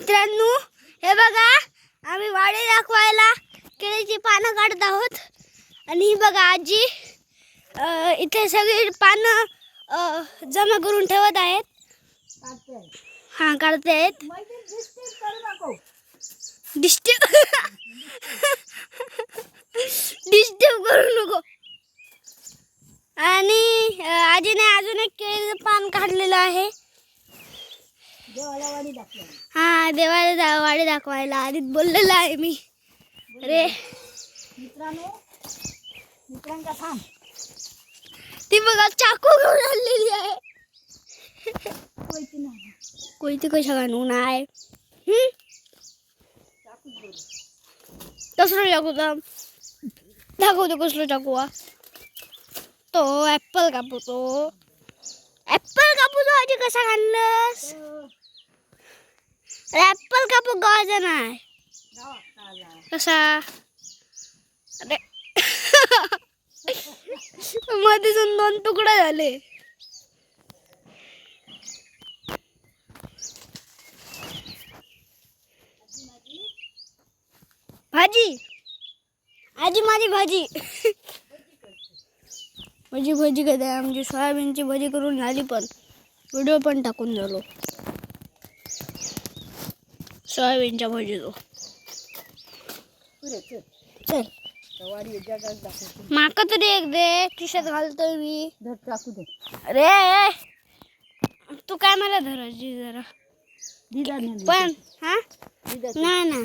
मित्रांनो हे बघा आम्ही वाडे दाखवायला केळीची पानं काढत आहोत. आणि ही बघा आजी इथे सगळी पानं जमा करून ठेवत आहेत. हा काढते आहेत. डिस्टर्ब डिस्टर्ब करू नको. आणि आजीने अजून एक केळीचं पान काढलेलं आहे. हा देवाला वाडी दाखवायला. आधीच बोललेलं आहे मी. अरे. मित्रांनो मित्रांका थांब. ती बघा चाकू घेऊन आणलेली आहे. कोयती नाही? कशा घालून आहे? कसलं चाकू तर दाखवतो कसलं चाकू हा. तो ऍपल कापूतो ऍपल कापूतो आजी कसा घाललंस? ऍपल कापू गावाचा नाही? कसा? अरे मध्येच दोन तुकडे झाले. भाजी? आजी माझी भाजी. माझी भाजी कधी आमची सोयाबीनची भाजी करून झाली पण. व्हिडिओ पण टाकून झालो. सोयाबीनच्या भाजीचो पुरे चल माका तरी एक दे खिशात घालतोय मी. धर टाकू दे अरे तू काय मला धरायची जरा? नाही पण हा? नाही नाही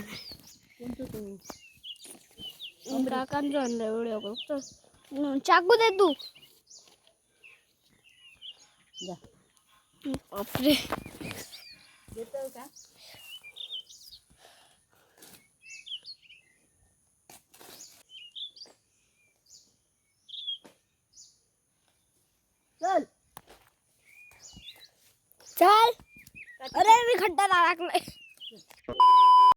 कोणतं तू काकांचं आणलं व्हिडिओ बघतो चाकू दे तू. बापरे. चल. अरे मी खड्डा लागलाय